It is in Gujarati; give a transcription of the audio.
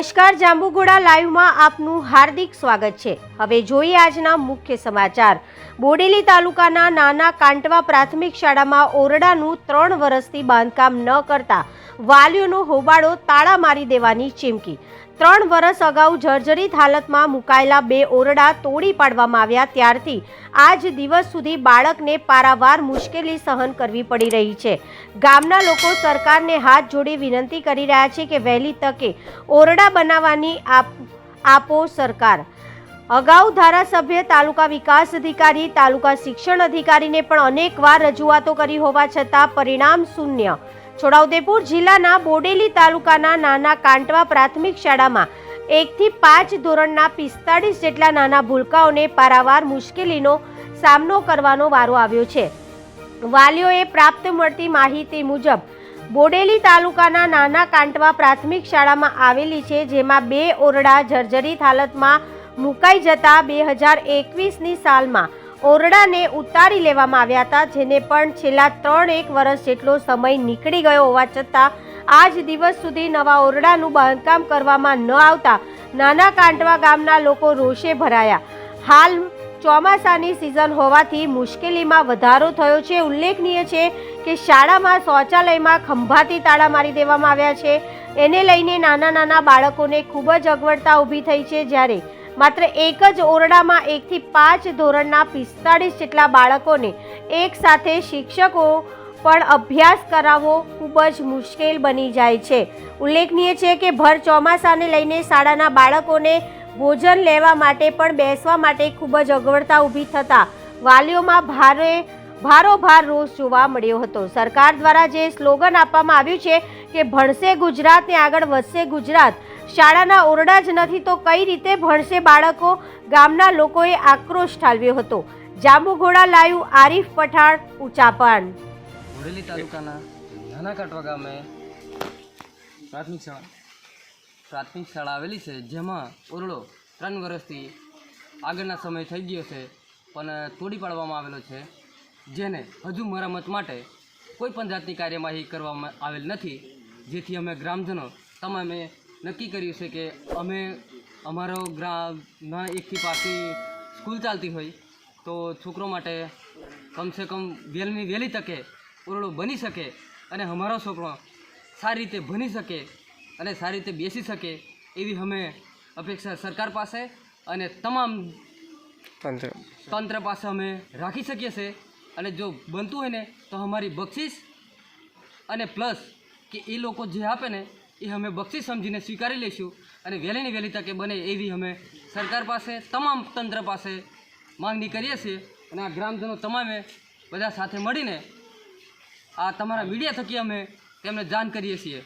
નમસ્કાર જાંબુગોડા લાઈવમાં આપનું હાર્દિક સ્વાગત છે. હવે જોઈએ આજના મુખ્ય સમાચાર. બોડેલી તાલુકાના નાના કાંટવા પ્રાથમિક શાળામાં ઓરડાનું ત્રણ વર્ષથી બાંધકામ ન કરતા વાલીઓનો હોબાળો તાળા મારી દેવાની ચીમકી. ત્રણ વર્ષ અગાઉ જર્જરિત હાલતમાં મુકાયેલા બે ઓરડા તોડી પાડવામાં આવ્યા ત્યારથી આજ દિવસ સુધી બાળકને પારાવાર મુશ્કેલી સહન કરવી પડી રહી છે. ગામના લોકો સરકારને હાથ જોડી વિનંતી કરી રહ્યા છે કે વહેલી તકે ઓરડા બનાવવાની આપ સરકાર. અગાઉ ધારાસભ્ય, તાલુકા વિકાસ અધિકારી, તાલુકા શિક્ષણ અધિકારીને પણ અનેકવાર રજૂઆતો કરી હોવા છતાં પરિણામ શૂન્ય. છોટાઉદેપુર જિલ્લાના બોડેલી તાલુકાના નાના કાંટવા પ્રાથમિક શાળામાં એકથી પાંચ ધોરણના પિસ્તાળીસ જેટલા નાના ભૂલકાઓને પારાવાર મુશ્કેલીનો સામનો કરવાનો વારો આવ્યો છે. વાલીઓએ પ્રાપ્ત મળતી માહિતી મુજબ, બોડેલી તાલુકાના નાના કાંટવા પ્રાથમિક શાળામાં આવેલી છે, જેમાં બે ઓરડા જર્જરિત હાલતમાં મુકાઈ જતા બે હજાર એકવીસની સાલમાં ઓરડાને ઉતારી લેવામાં આવ્યા હતા, જેને પણ છેલ્લા ત્રણ એક વર્ષ જેટલો સમય નીકળી ગયો હોવા છતાં આજ દિવસ સુધી નવા ઓરડાનું બાંધકામ કરવામાં ન આવતા નાના કાંટવા ગામના લોકો રોષે ભરાયા. હાલ ચોમાસાની સિઝન હોવાથી મુશ્કેલીમાં વધારો થયો છે. ઉલ્લેખનીય છે કે શાળામાં શૌચાલયમાં ખંભાતી તાળા મારી દેવામાં આવ્યા છે. એને લઈને નાના નાના બાળકોને ખૂબ જ અગવડતા ઊભી થઈ છે જ્યારે માત્ર એક જ ઓરડામાં એકથી પાંચ ધોરણના પિસ્તાળીસ જેટલા બાળકોને એક સાથે શિક્ષકો પણ અભ્યાસ કરાવવો ખૂબ જ મુશ્કેલ બની જાય છે. ઉલ્લેખનીય છે કે ભર ચોમાસાને લઈને શાળાના બાળકોને ભોજન લેવા માટે પણ બેસવા માટે ખૂબ જ અગવડતા ઊભી થતાં વાલીઓમાં ભારે, ભારોભાર રોષ જોવા મળ્યો હતો. સરકાર દ્વારા જે સ્લોગન આપવામાં આવ્યું છે કે ભણશે ગુજરાત ને આગળ વધશે ગુજરાત? શાળાના ઓરડા જ નથી તો કઈ રીતે ભણશે બાળકો? ગામના લોકોએ આક્રોશ ઠાલવ્યો હતો. જાંબુઘોડા લાયું આરીફ પઠાણ ઉચાપણ બોડેલી તાલુકાના નાના કાટવા ગામે પ્રાથમિક શાળા પ્રાથમિક શાળા આવેલી છે, જેમાં ઓરડો ત્રણ વર્ષથી આગળના સમય થઈ ગયો છે, પણ તોડી પાડવામાં આવેલો છે, જેને હજુ મરામત માટે કોઈ પણ જાતની કાર્યવાહી કરવામાં આવેલ નથી. જેથી અમે ગ્રામજનો તમામે નક્કી કર્યું છે કે અમે અમારો ગ્રામના એકથી પાછી સ્કૂલ ચાલતી હોય તો છોકરો માટે કમસે કમ વહેલની વહેલી તકે ઓરડો બની શકે અને અમારો છોકરો સારી રીતે ભણી શકે અને સારી રીતે બેસી શકે એવી અમે અપેક્ષા સરકાર પાસે અને તમામ તંત્ર પાસે અમે રાખી શકીએ છીએ. અને જો બનતું હોય ને તો અમારી બક્ષિસ અને પ્લસ કે એ લોકો જે આપે ને, એ અમે બક્ષી સમજીને સ્વીકારી લઈશું. અને વહેલીની વહેલી તકે બને એવી અમે સરકાર પાસે તમામ તંત્ર પાસે માંગણી કરીએ છીએ. અને આ ગ્રામજનો તમામે બધા સાથે મળીને આ તમારા મીડિયા થકી અમે તેમને જાણ કરીએ છીએ.